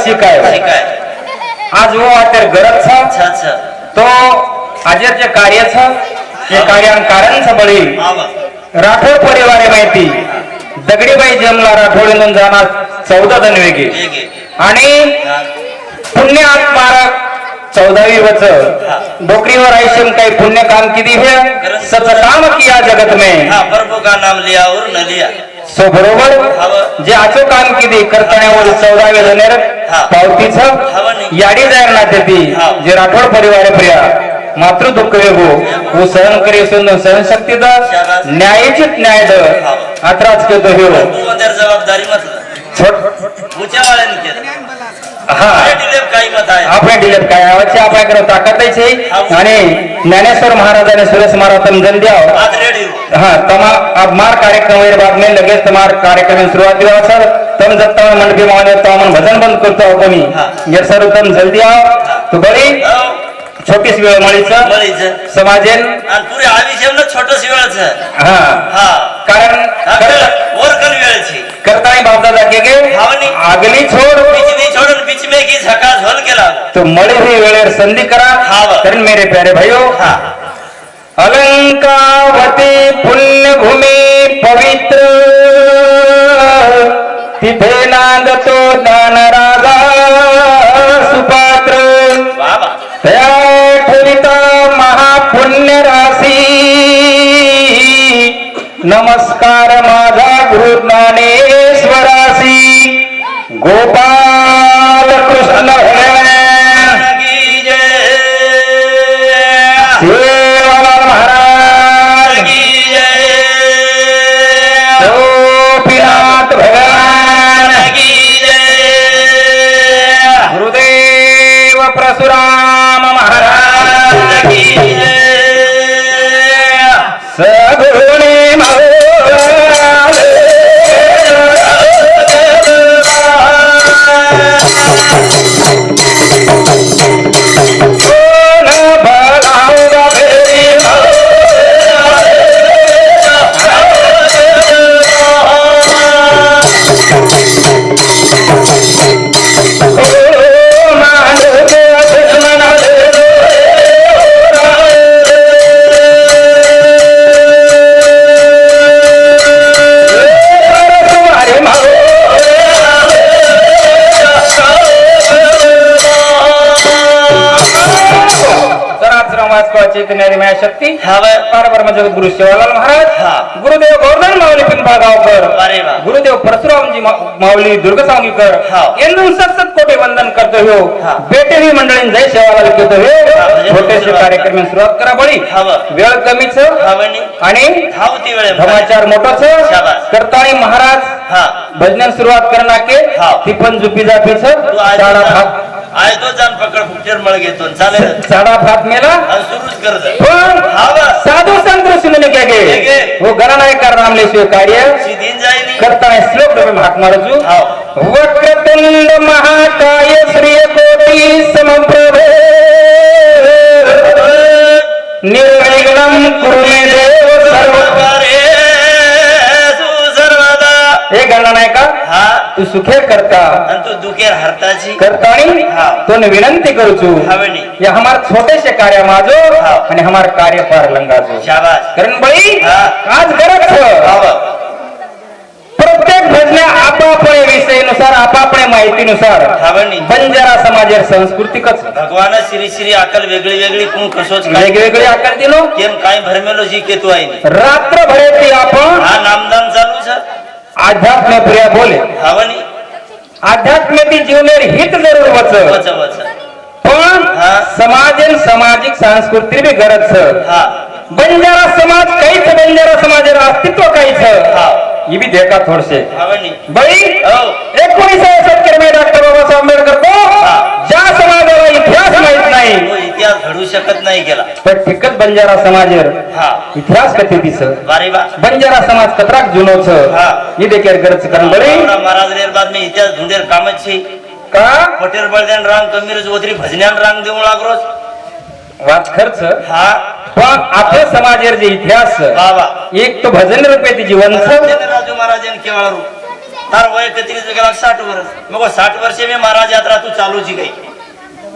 शिकाय शिकाय आज वो અત્યારે ગરજ છે अच्छा अच्छा તો આજે જે કાર્ય છે એ કાર્યાનું કારણ છે બળી आवा राठोड परिवारे माहिती दगडीबाई जमला राठोडीतून जाणार चौदा जण वेगे वेगे आणि हा, पुण्य आत्मारक चौदावी वच डोकरीवर आयुष्यम काही पुण्य काम किती है? सच काम किया जगत में. हा प्रभु का नाम लिया और न लिया. सो बरोबर? जे आचो काम किती? करताण्यावर चौदावे जणेर हा. पावतीच. याडी जायर ना ती. जे राठोड परिवार प्रिया. मातृ दुःख वेगो वो सहन करी सुंदर सहनशक्ती द शाबास. न्यायचित न्याय द. मध्ये जबाबदारी म्हटलं. छोट वाळ्याने केलं. અને જ્ઞાનેશ્વર મહારાજ અને સુરેશ હા. તમાર માર કાર્યક્રમ એ બાદ મેં લગે તમાર કાર્યક્રમ શરૂઆત કર્યો તમે જતા મંડપી માં તો અમને ભજન બંધ કરતા હો. તમે સર તમે જલ્દી આવો. તો બરી छोटी सी मळीचं. मळीचं. समाजेन. आणि पुरे आयुष्याला छोटस वेळच. कारण करता ही के आगली छोड. बीच में की तो ही वेळेवर संधी करा. कारण मेरे प्यारे भाईओ अलंकावती पुण्यभूमी पवित्र. तिथे नांदतो ना परशुराम चैतन्य माया शक्ती पारब्रह्म जगद्गुरु शिवालाल महाराज हा. गुरुदेव गौर्धन माऊली पिंपळगावकर अरे वा. गुरुदेव परशुरामजी माऊली दुर्गसांगीकर हा. ಎಂದು सतत कोटे वंदन करतो हो. बेटे ही मंडळीन जय सेवालाल केतो हा, छोटेसे कार्यक्रम सुरुवात करा बळी हवं. वेळ कमीच आणि धावती वेळे समाचार मोठाच. करताळी महाराज हा भजन सुरुवात करना के हा. ती पण जुपी जापीच आज आज तो जाण पकड पिक्चर मळ घेतो चालेल. साडा भात मेला. आणि सुरूच करत पण हवं साधू संत सुनने क्या गे कार्य सीधीन श्लोक भाग वक्रतुंड महाकाय श्री कोटी समप्रभ. निर्विघ्नं कुरु मे देव सर्व. सर्वकारे सर्वदा. हे गणनायका हा तू सुखे करता आणि तू दुखेर हरताची करताणी हा. तो विनंती करू छू हवनी ये हमार छोटे से कार्य माजो हा. आणि हमार कार्य पार लंगाजो शाबास कारण बळी हा. आज. हवं प्रत्येक भजन्या आपापल्या विषयानुसार आपापल्या माहितीनुसार बंजारा समाजेर संस्कृतिकच भगवान श्री श्री अकल वेगळी वेगळी कोण कसोच वेगवेगळी आकार दिलो केम काय भरमेलो जी के तू आहे रात्रभरेची आपण हा नामदान चालू सर अध्यात्म प्रिया बोले. अध्यात्मेती जीवनेर हित जरूर वच. समाजेन सामाजिक संस्कृती बी गरज हा. बंजारा समाज काहीच बंजारा समाजेर अस्तित्व काहीच हा. बी देखा थोडसे. बळी हो. एकोणीसाव्या शतकर्मी डॉक्टर बाबासाहेब आंबेडकर ज्या समाजाला इतिहास माहीत नाही इतिहास घडू शकत नाही गेला. पण फिकत बंजारा समाज इतिहास कथे दिस? बंजारा समाज कतराक जुनोच? मी देखील गरज करन बरे? महाराज रेर बाद में इतिहास ढूंढेर कामच छे का? पटेर बळद्यान रांग कमी रोज ओतरी भजन्यान रांग देऊ लागरोस. वाच खर्च? हा. पण आपल्या समाजेर जे इतिहास बाबा. एक तो भजन रूपे ते जीवन राजू महाराज केवळ तार वय कतीस साठ वर्ष. मग साठ वर्षे मी महाराज यात्रा तू चालूची गई.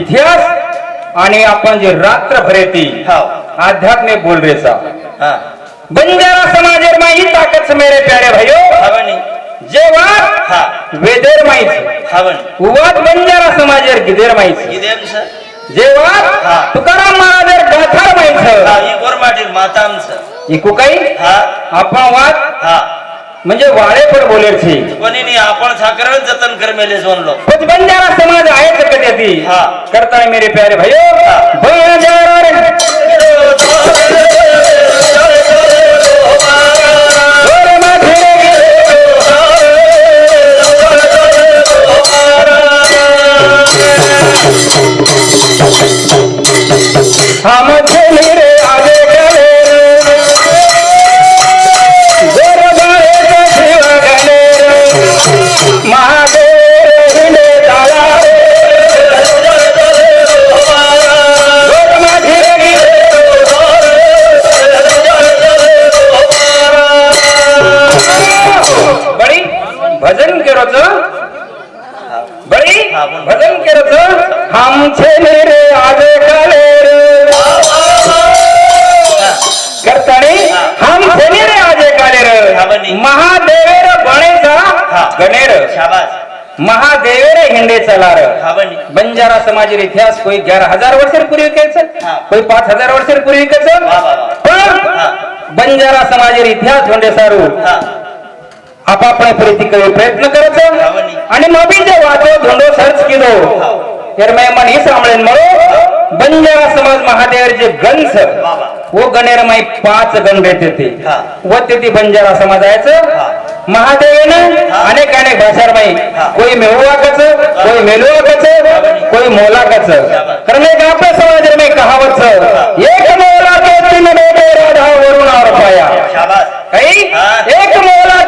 इतिहास आणि आपण जे रात्रभर येते हाव आध्यात्मिक बोल रेसा हा. बंजारा समाजेर मा ही ताकद से मेरे प्यारे भाइयों हवनी. जेव्हा हा. वेदेर माहीत हवनी. उवाद बंजारा समाजेर गिदेर सर जेव्हा हा. तुकाराम महाराजर गाथार हा ही गोरमाटी मातांचं. इकू काही? हा. आपण वाद? हा. म्हणजे वाळे पण बोलेर छी कोणी नाही आपण साखर जतन कर मेले कुछ बंजारा समाज आहे सकत येती हा. करता है मेरे प्यारे भाइयों हा. बंजारा बोल. भजन हम छेले रे आगे गले करताणी हम छेले रे आगे काले रे. महादेवेर बणेचा. गणेर शाबास महादेवेर हिंडे चलार बंजारा समाज इतिहास कोई ग्यारह हजार वर्षर पूर्वी कैसे. कोई पाच हजार वर्षर पूर्वी कैसे हा. बंजारा समाज इतिहास म्हणजे सारू हा आपापणे प्रीती करे प्रयत्न करायचं हवनी. आणि मग जे वाचो धोंडो सर्च केलो तर मैं मन ही सांभळेन मरो बंजारा समाज महादेव जे गंस. वो गणेर माई पाच गण थे हा. व ते ती बंजारा समाजायचं. महादेवन. अनेक अनेक भाषार माई हा. कोई मेहुवाकच कोई मेलुवाकच कोई मोलाकच कारण एक आपल्या समाज में कहावत एक मोला के तीन बेटे राधा वरुण और पाया काही. एक मोला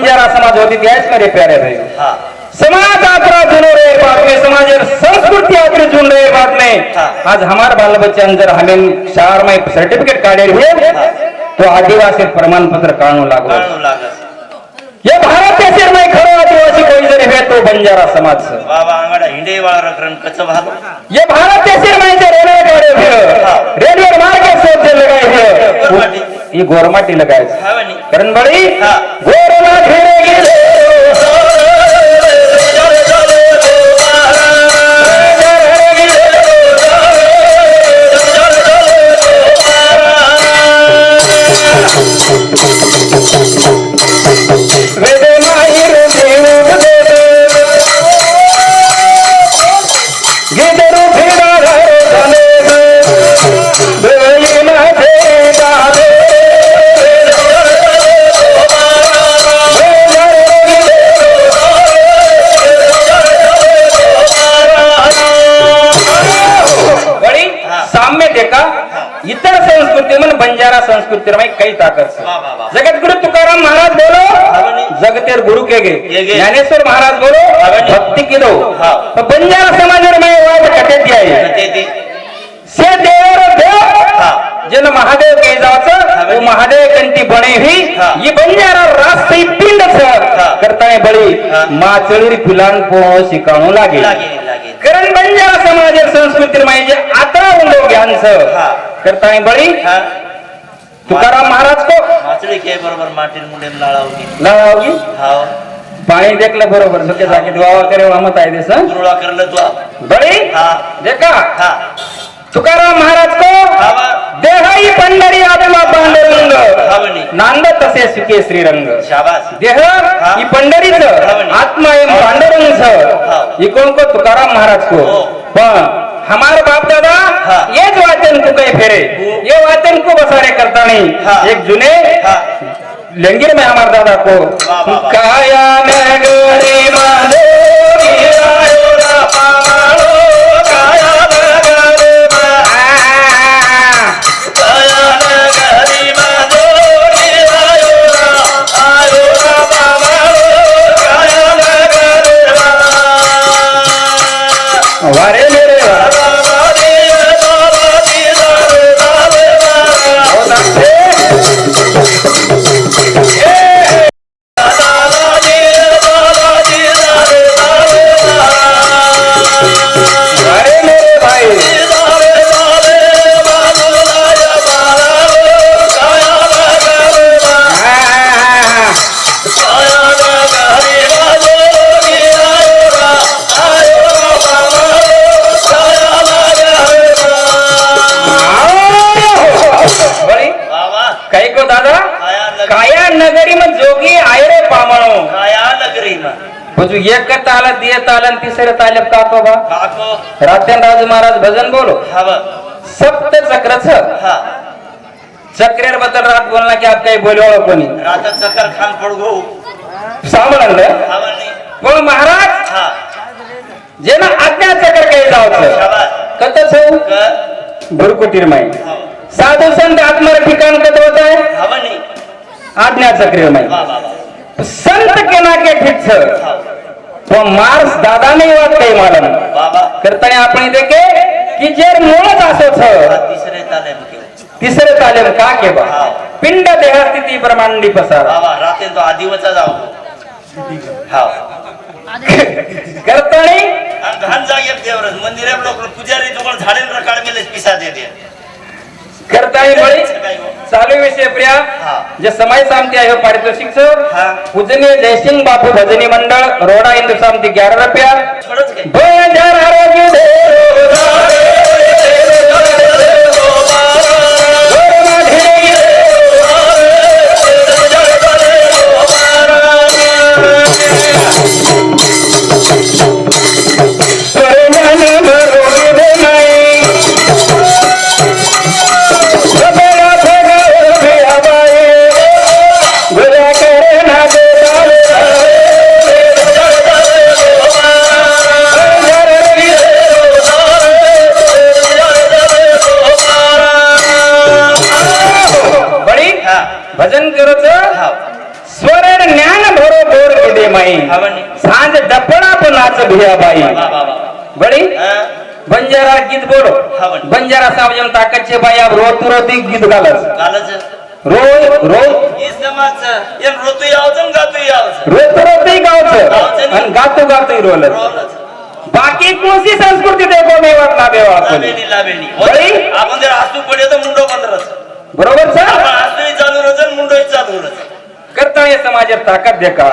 बंजारा समाज होती त्याच मेरे प्यारे भाई. समाज आतरा जुनो रे बात में समाज संस्कृति आतरे जुन रहे में हाँ। आज हमार बाल बच्चे अंदर हमें शहर में सर्टिफिकेट काढे हुए तो आदिवासी प्रमाण पत्र लागो. लागस ये भारत के सिर में खरो आदिवासी कोई जरी है तो बंजारा समाज. से बाबा आंगडा हिंडे वाळा रकरन कच भालो ये भारत के सिर में जो रेलवे काढे हुए रेलवे मार्ग के सोच लगाए हुए ये गोरमाटी लगाए हवनी करण इतर संस्कृती म्हणून बंजारा संस्कृती में काही ताकद से. वा, वा, वा. जगत गुरु तुकाराम महाराज बोलो. जगतेर गुरु के गे. ज्ञानेश्वर महाराज बोलो. भक्ति की दो बंजारा समाज में वाद कटे दिया है ते ते से देवर देव जन महादेव के जावचं. वो महादेव कंटी बने ही. ये बंजारा रास्ते पिंड. करता बड़ी हा. माचळीर फुलान पोह शिकाणू लागे कारण बंजारा समाज संस्कृती म्हणजे आता उंडो ज्ञानच करता है बड़ी हा. तुकाराम महाराज को? माचळी के बरोबर माटीन मुंडेन लाळावली. लावागी हाव पाणी देखलं बरोबर. सुके जागी वावा करे वामत आहे देस? गुरुळा करलं तू बड़ी हा. देखा. हा. तुकाराम महाराज को? देहाई पंढरी आत्मा पांडुरंग. भावनी नांद तसे सुखे श्रीरंग. शाबास. देह ही. पंढरीच. आत्मा एम पांडुरंग इकोण को? तुकाराम महाराज को. हो. पण हमार बाप दादा हाँ. जो वाचन को कहे फेरे ये वाचन को बसारे करता नहीं हाँ. एक जुने हाँ। लेंगे में हमारे दादा को. काया नगरी माधोरी बजू एक ताल दिय ताल आणि तिसरे ताले का को बा रात्यान राजू महाराज भजन बोलो. सप्त चक्रच. चक्रेरबद्दल रात बोलना की आप काही बोलवा कोणी? चक्कर खान पडगो सांभाळलं पण महाराज. जे ना आज्ञा चक्र काही कतच हो भरकुटीर माई. साधू संत आत्मर ठिकाण कत होत आहे? आज्ञा चक्र माई. संत के नाके ठीक पण मार्स दादा नाही वाट काही मला बाबा. करताना आपण इथे के की जे मूळच असो तिसरे ताले तिसरे तालीम का के बा? पिंड देहस्थिती प्रमांडी पसार. बाबा रात्री तो आदिवचा जाऊ. हा. करतानी आणि घाण जागेत देवरच मंदिरे लोक पुजारी तुकडं झाडे रकाड मेले पिसा देते बळी चालू विषय प्रिया. जे समय सामते आहे पारितोषिक हा. पूजनीय जयसिंग बापू भजनी मंडळ रोडा हिंदू सामती ग्यारह रुपया. भजन करोच हा. स्वर ज्ञान भरो बोर दे माई हावनी. सांज डपडा पण नाच वा, वा. बळी हा. बंजारा गीत बोलो. बंजारा सावजम ताकदचे बाई आप रोत रोती गीत कालच रोज रोज ई समाज एम ऋतू यावचं आणि गातू यावचं रोत रोती गावचं गातो गातो रोल रोलच. बाकी कोणती संस्कृती देखो मेवात ना बेवा बळी. आपण जर हसू पडे तर मुंडो बंद राहत बरोबर चालू चालू राहत करता ये समाजात ताकद देखा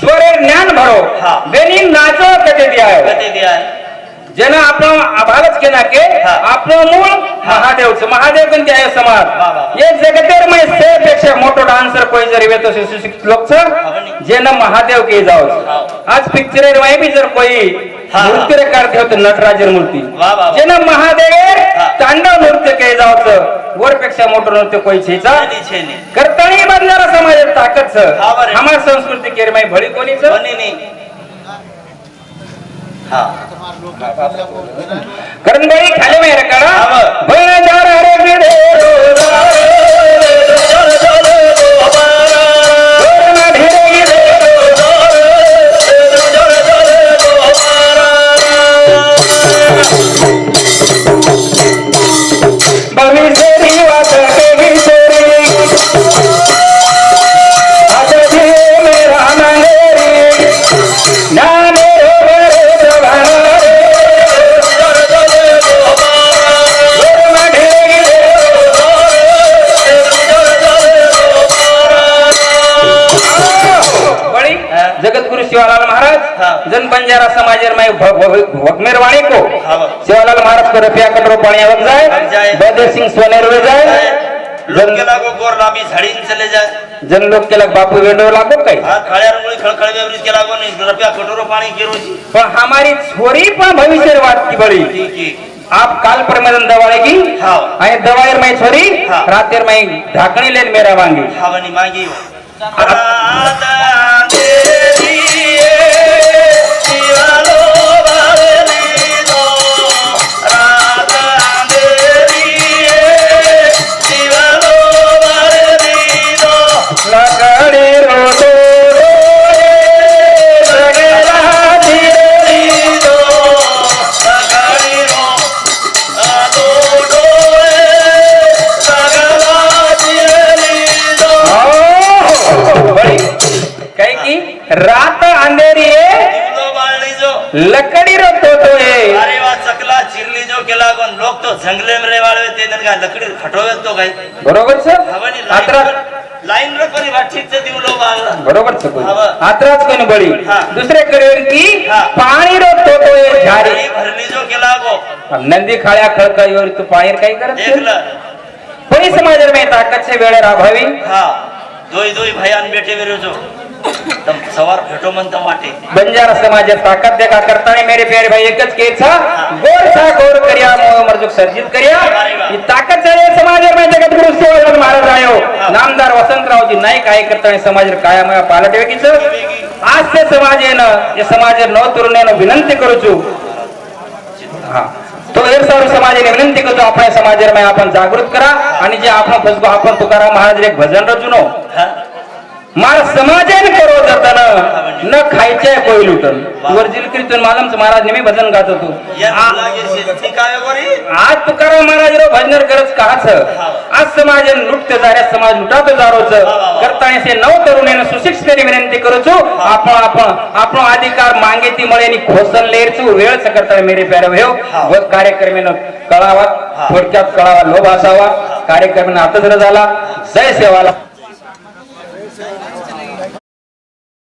स्वर ज्ञान भरो. हा. बेनी नाचो कते दिया कधी दे आहे જેને ज्यानं आपण आभारच केला के आपलं मूळ महादेवचं महादेव कोणते आहे समाज एक जगतेर म्हणजे त्यापेक्षा मोठं डान्सर कोणी जर वेत लोकच जेनं महादेव के जाओ आज पिक्चर माही बी जर कोई नृत्यकार ठेवतो नटराजर मूर्ती जेनं महादेव तांडव नृत्य के जावचं वरपेक्षा मोठं नृत्य कोई छेचा करतानी बदलारा समाजात ताकद सर आम्हाला संस्कृती केरमाई भळी कोणीच हा. करणबाई खाली मेरे करा हा. वाणी को? हाँ। शिवालाल महाराज को रुपया कटरो पाणी आवक जाए जाए। बलदेव सिंह सोनेर वे जाए। जन गेला गो गोर लांबी झाडीन चले जाय जन लोक केलक बापू वेंडो लागो काही हा काळ्या रंगोळी खळखळ वेवरीत गेला गो नाही रुपया कटोरो पाणी केरोजी पण हमारी छोरी पण भविष्य बात की बड़ी आप काल परमदन दवाई की? हाँ। आणि दवाईर में छोरी? हाँ। रातेर में ढाकणी लेन मेरा मांगी हावनी मागी राधा देवी रात अंधेरी लकडी रो तो आहे अरे वा चकला चिरली जो केला कोण लोक तो जंगले मध्ये वाळवे ते नन काय लकडी खटोवेत तो काय बरोबर सर? आत्रा लाईन रो परी दिवलो बरोबर सर हवा. आत्राच कोणी बळी? हा. दुसरे करेल की हा. पाणी रो झारी. झाडी भरली जो केला गो. नंदी खाळ्या खळखळीवर तू पायर काय करत कोणी समाज में ताकत से वेळेर अभावी. हा. दोई दोई भयान बेटे वेरे जो. सवार भेटो म्हणता वाटे बंजारा समाज ताकत देखा करता है मेरे प्यारे भाई एकच केच गोर सा गोर करिया मोह मर्जुक सर्जित करिया. ही ताकत आहे समाज में जगत गुरु शिवाजी महाराज आयो नामदार वसंतरावजी नाईक आहे करता समाज काया मया पालट वेगीच. आज ते समाजेनं या समाज नव तरुणानं विनंती करूचू हा. तो एक सर्व समाजाने विनंती करतो आपल्या समाजामध्ये आपण जागृत करा. आणि जे आपण फसगो आपण तुकाराम महाराज एक भजन रचूनो हा. मार समाजन करो जतन. न खायचे कोई लुटन. वरजील कीर्तन मालम महाराज नेहमी भजन गात होतो आज तुकाराम महाराज रो भजन करत काच आज समाजन लुटते जाऱ्या समाज लुटात जारोच करताने से नव तरुणेन सुशिक्षितरी विनंती करूचो आपण आपण आपण अधिकार मांगे ती मळेनी खोसन लेरचू. वेळ सकरता मेरे प्यारे भयो व कार्यक्रमेन कळावा थोडक्यात कळावा लोभ असावा. कार्यक्रमेन हातच झाला. जय सेवाला.